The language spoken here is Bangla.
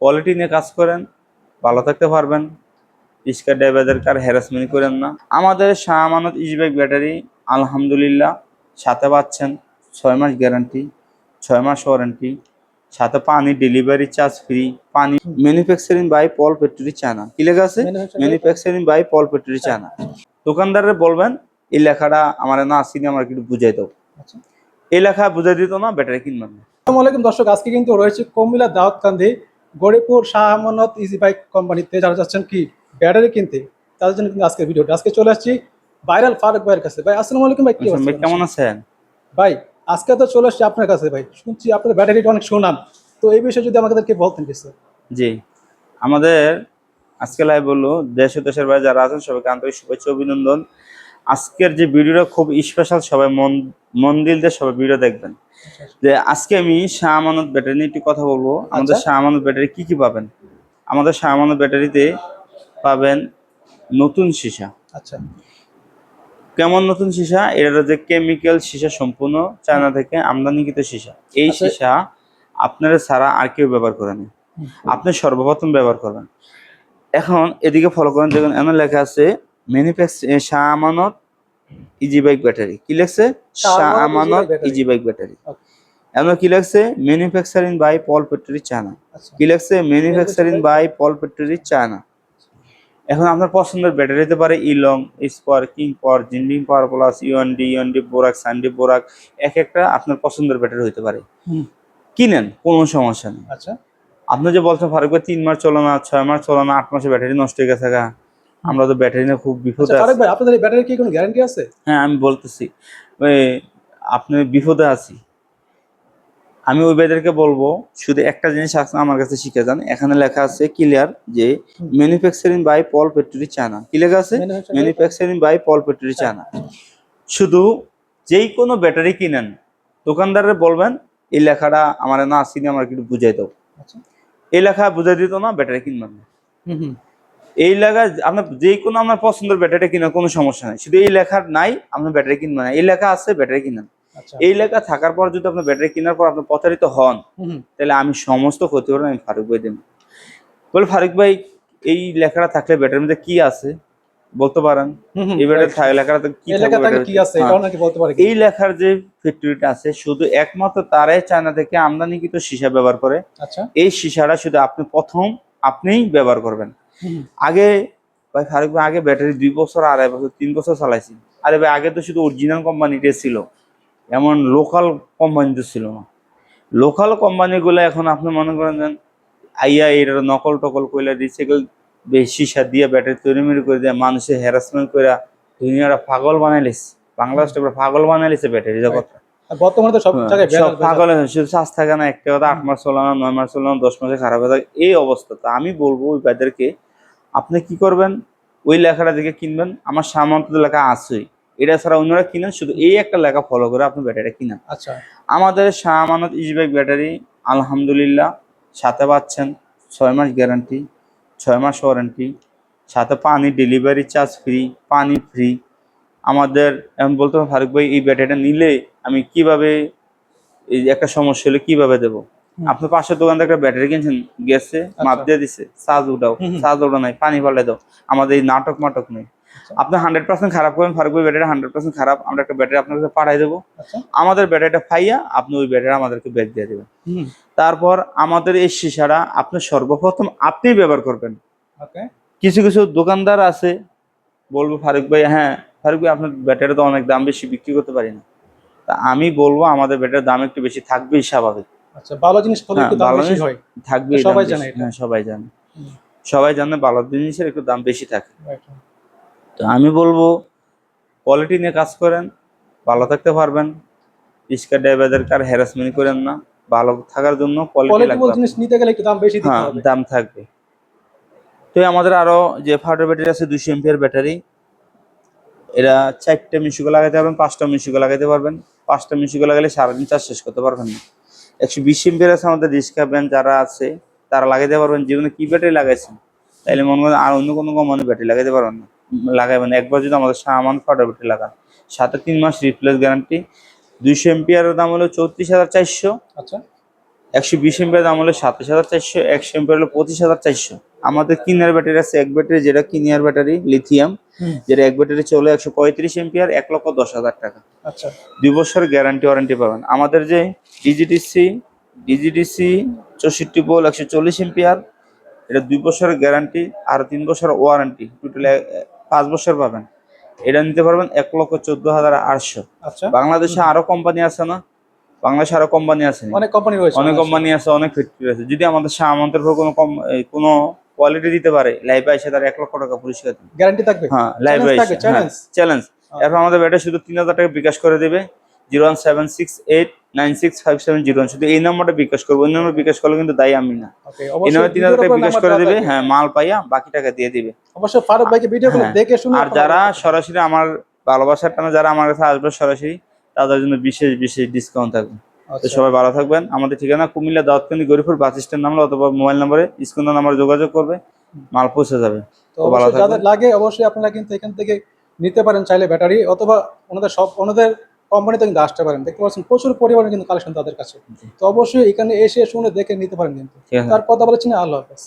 কোয়ালিটি নিয়ে কাজ করেন ভালো থাকতে পারবেন রিক্সা ড্রাইভারদের কার হ্যারাসমেন্ট করেন না। আমাদের শাহ আমানত ইজবাইক ব্যাটারি আলহামদুলিল্লাহ সাথে পাচ্ছেন ছয় মাস গ্যারান্টি ছয় মাস ওয়ারেন্টি সাথে পানি ডেলিভারি চার্জ ফ্রি পানি ম্যানুফ্যাকচারিং বাই পল পেট্রোলি চায়না কি লেখা আছে? ম্যানুফ্যাকচারিং বাই পল পেট্রোলি চায়না দোকানদারের বলবেন এই লেখাটা আমার না আসিনি আমার একটু বুঝাই দাও। আচ্ছা। এই লেখা বুঝাই দিত না ব্যাটারি কিনবেন না। আসসালামু আলাইকুম দর্শক আজকে কিন্তু রয়েছে কুমিল্লা দাউদকান্দি গরিপুর শাহ আমানত ইজি বাইক কোম্পানিতে যারা যাচ্ছেন কি ব্যাটারি কিনতে তাদের জন্য কিন্তু আজকে ভিডিওটা আজকে চলে আসছি ভাইরাল ফারুক ভাইয়ের কাছে। ভাই আসসালামু আলাইকুম ভাই কি? কেমন আছেন? ভাই আজকে তো চলে আসছি আপনার কাছে ভাই। শুনছি আপনার ব্যাটারিটা অনেক সুনাম। তো এই বিষয়ে যদি আমাদেরকে বলতেন কিছু। জি। আমাদের আজকে লাইভ বলল দেশ ও দেশের বাইরে যারা আছেন সবাইকে আন্তরিক শুভেচ্ছা অভিনন্দন। আজকের যে ভিডিওটা খুব স্পেশাল সবাই মন মন দিল দিয়ে সবাই ভিডিও দেখবেন। যে আজকে আমি শাহ আমানত ব্যাটারি নিয়ে একটু কথা বলব। আমাদের আচ্ছা। শাহ আমানত ব্যাটারি কি কি পাবেন? আমাদের শাহ আমানত ব্যাটারিতে পাবেন নতুন সীসা। আচ্ছা। কেমন নতুন সীসা? এটা যে কেমিক্যাল সীসা সম্পূর্ণ চায়না থেকে আমদানিকৃত সীসা। এই আচ্ছা। সীসা আপনারা ছাড়া আর কেউ ব্যবহার করে না। আপনি সর্বপ্রথম ব্যবহার করবেন। এখন এদিকে ফলো করেন দেখুন এমন লেখা আছে manufacture Shah Amanat easy bike battery কি লেখছে? Shah Amanat. Easy bike battery. এমন কি লেখছে? ম্যানুফ্যাকচারিং বাই পল পেট্রোলি চায়না কি লেখছে? ম্যানুফ্যাকচারিং বাই পল পেট্রোলি চায়না এখন আপনার পছন্দের ব্যাটারি হতে পারে ইলং স্পার কিং পাওয়ার জিন্ডিং পাওয়ার প্লাস ইউএনডি ইউএনডি বোরাক সানডি বোরাক এক একটা আপনার পছন্দের ব্যাটারি হতে পারে। কিনেন কোনো সমস্যা নেই। আচ্ছা। আপনি যে বলছেন ফারুক ভাই তিন মাস চলো না ছয় মাস চলো না আট মাসে ব্যাটারি নষ্ট হয়ে গেছে গা। আমরা তো ব্যাটারি নিয়ে খুব বিপদে আচ্ছা আছি। ভাই আপনাদের এই ব্যাটারি কি কোনো গ্যারান্টি আছে? হ্যাঁ আমি বলতেছি। ওই আপনি বিপদে আছি। আমি ওই ভাইদেরকে বলব শুধু একটা জিনিস আছে আমার কাছে শিখে যান। এখানে লেখা আছে ক্লিয়ার যে ম্যানুফ্যাকচারিং বাই পল পেট্রোলি চায়না কি লেখা আছে? ম্যানুফ্যাকচারিং বাই পল পেট্রোলি চায়না শুধু যেই কোনো ব্যাটারি কিনেন দোকানদারের বলবেন এই লেখাটা আমার না আসিনি আমার একটু বুঝাই দাও। আচ্ছা। এই লেখা বুঝাই দিত না ব্যাটারি কিনবেন না। হুম হুম। এই লেখা আপনার যে কোনো আপনার পছন্দের ব্যাটারি কিনার কোনো সমস্যা নাই। শুধু এই লেখার নাই আপনার ব্যাটারি কিনবেন না। এই লেখা আছে ব্যাটারি কিনেন। আচ্ছা। এই লেখা থাকার পর যদি আপনার ব্যাটারি কেনার পর আপনি প্রতারিত হন তাহলে আমি সমস্ত ক্ষতি ক্ষতিপূরণ আমি ফারুক ভাই দেব। বলে ফারুক ভাই এই লেখাটা থাকলে ব্যাটারির মধ্যে কি আছে? বলতে পারেন। এই ব্যাটারি লেখাটা কি আছে? হ্যাঁ। বলতে এই লেখার যে ফ্যাক্টরিটা আছে শুধু একমাত্র তারাই চায়না থেকে আমদানিকৃত সীসা ব্যবহার করে। আচ্ছা। এই সীসাটা শুধু আপনি প্রথম আপনিই ব্যবহার করবেন। আগে ভাই ফারুক ভাই আগে ব্যাটারি দুই বছর আড়াই বছর তিন বছর চালাইছি। আরে ভাই আগে তো শুধু অরিজিনাল কোম্পানিতে ছিল। এমন লোকাল কোম্পানিতে ছিল না। লোকাল কোম্পানিগুলো এখন আপনি মনে করেন যে আইয়া এটা নকল টকল করলে রিসাইকেল বেশি সার দিয়ে ব্যাটারি তৈরি মেরি করে দিয়ে মানুষের হ্যারাসমেন্ট করে দুনিয়াটা পাগল বানাইলিস বাংলাদেশটা পুরো পাগল বানাইলিছে ব্যাটারি জগৎ বর্তমানে তো সব জায়গায় হ্যাঁ, ব্যাটারি পাগল শুধু শ্বাস থাকে না একটা কথা আট মাস চলো না নয় মাস চলো না দশ মাসে খারাপ হয়ে থাকে এই অবস্থা। তো আমি বলব ওই ভাইদেরকে আপনি কি করবেন? ওই লেখাটা দেখে কিনবেন। আমার সামান্ত লেখা আছেই এটা ছাড়া অন্যরা কিনেন শুধু এই একটা লেখা ফলো করে আপনি ব্যাটারি কিনেন। আচ্ছা। আমাদের শাহ আমানত ইজবাইক ব্যাটারি আলহামদুলিল্লাহ সাথে পাচ্ছেন ছয় মাস গ্যারান্টি ছয় মাস ওয়ারেন্টি সাথে পানি ডেলিভারি চার্জ ফ্রি পানি ফ্রি আমাদের আমি বলতে ফারুক ভাই এই ব্যাটারিটা নিলে আমি কীভাবে এই একটা সমস্যা হলে কীভাবে দেব। আপনি পাশের দোকান থেকে একটা ব্যাটারি কিনছেন গেছে মাপ আচ্ছা। দিয়ে দিছে চার্জ উঠাও। চার্জ উঠা নাই পানি পাল্টে দাও। আমাদের এই নাটক মাটক নেই। আচ্ছা। আপনি হান্ড্রেড পার্সেন্ট খারাপ করবেন ফারুক ভাই ব্যাটারি হান্ড্রেড পার্সেন্ট খারাপ আমরা একটা ব্যাটারি আপনার কাছে পাঠাই দেবো। আচ্ছা। আমাদের ব্যাটারিটা ফাইয়া আপনি ওই ব্যাটারি আমাদেরকে ব্যাগ দিয়ে দেবেন। তারপর আমাদের এই সীসাটা আপনি সর্বপ্রথম আপনিই ব্যবহার করবেন। কিছু কিছু দোকানদার আছে বলব ফারুক ভাই হ্যাঁ ফারুক ভাই আপনার ব্যাটারি তো অনেক দাম বেশি বিক্রি করতে পারি না। তা আমি বলব আমাদের ব্যাটারির দাম একটু বেশি থাকবেই স্বাভাবিক। আচ্ছা ভালো জিনিস হলে হ্যাঁ, একটু দাম বেশি হয়। থাকবে সবাই জানে এটা। হ্যাঁ সবাই জানে। সবাই জানে ভালো জিনিসের একটু দাম বেশি থাকে। তো আমি বলব কোয়ালিটি নিয়ে কাজ করেন ভালো থাকতে পারবেন। রিক্সা ড্রাইভারদের কার হ্যারাসমেন্ট করেন না। ভালো থাকার জন্য কোয়ালিটি জিনিস নিতে গেলে একটু দাম বেশি দিতে হ্যাঁ হবে। দাম থাকবে। তো আমাদের আরও যে ফাটার ব্যাটারি আছে দুইশো এমপিয়ার ব্যাটারি এরা চারটে মিশুকে লাগাতে পারবেন পাঁচটা মিশুকে লাগাতে পারবেন। পাঁচটা মিশুকে লাগালে সারাদিন চার্জ শেষ করতে পারবেন না। একশো বিশ এমপির আছে আমাদের রিক্সা ব্যান্ড যারা আছে তারা লাগাইতে পারবেন। যে কোনো কি ব্যাটারি লাগাইছেন? তাহলে মনে করেন আর অন্য কোনো কোম্পানি ব্যাটারি লাগাইতে পারবেন না। লাগাইবেন একবার যদি আমাদের সামান ফাটার ব্যাটারি লাগান সাথে তিন মাস রিপ্লেস গ্যারান্টি দুইশো এমপিয়ারের দাম হলো চৌত্রিশ হাজার চারশো। আচ্ছা। একশো বিশ এমপিয়ার দাম হলো সাতাশ হাজার চারশো। একশো এমপিয়ার হলো পঁচিশ হাজার চারশো। আমাদের কিনার ব্যাটারি আছে এক ব্যাটারি যেটা কিনিয়ার ব্যাটারি লিথিয়াম যেটা এক ব্যাটারি চলে একশো পঁয়ত্রিশ এমপিয়ার এক লক্ষ দশ হাজার টাকা। আচ্ছা। দুই বছর গ্যারান্টি ওয়ারেন্টি পাবেন। আমাদের যে ডিজিটিসি ডিজিটিসি চৌষট্টি বোল একশো চল্লিশ এমপিয়ার এটা দুই বছরের গ্যারান্টি আর তিন বছর ওয়ারেন্টি টোটাল পাঁচ বছর পাবেন। এটা নিতে পারবেন এক লক্ষ চোদ্দ হাজার আটশো। আচ্ছা। বাংলাদেশে আরও কোম্পানি আছে না? বাংলাদেশে আরও কোম্পানি আছে অনেক কোম্পানি রয়েছে অনেক কোম্পানি আছে অনেক ফ্যাক্টরি আছে। যদি আমাদের সামন্তের উপর কোনো কম কোনো কোয়ালিটি দিতে পারে লাইভে এসে তার এক লক্ষ টাকা পুরস্কার গ্যারান্টি থাকবে? হ্যাঁ লাইভে থাকে, এসে চ্যালেঞ্জ এরপর আমাদের ব্যাটারি শুধু তিন হাজার টাকা বিকাশ করে দেবে zero one seven six eight nine six five seven zero শুধু এই নম্বরটা বিকাশ করব ওই নম্বর বিকাশ করলে কিন্তু দায়ী আমি না। ওকে এই নম্বর তিন হাজার টাকা বিকাশ করে দেবে হ্যাঁ মাল পাইয়া বাকি টাকা দিয়ে দিবে। অবশ্যই ফারুক ভাইকে ভিডিও করে হ্যাঁ। দেখে শুনে আর যারা সরাসরি আমার ভালোবাসার টানা যারা আমার কাছে আসবে সরাসরি তাদের জন্য বিশেষ বিশেষ ডিসকাউন্ট থাকবে। তো আচ্ছা সবাই ভালো থাকবেন। আমাদের ঠিকানা কুমিল্লা দাওয়াতকানি গরিপুর বাস স্ট্যান্ড নামলে অথবা মোবাইল নাম্বারে স্ক্রিন নাম্বার যোগাযোগ করবে মাল পৌঁছে যাবে। তো তো ভালো যাদের লাগে অবশ্যই আপনারা কিন্তু এখান থেকে নিতে পারেন চাইলে ব্যাটারি অথবা ওনাদের সব ওনাদের কোম্পানিতে কিন্তু আসতে পারেন। দেখতে পাচ্ছেন প্রচুর পরিমাণে কিন্তু কালেকশন তাদের কাছে। তো অবশ্যই এখানে এসে শুনে দেখে নিতে পারেন কিন্তু। তারপর কথা বলেছি না আল্লাহ হাফেজ।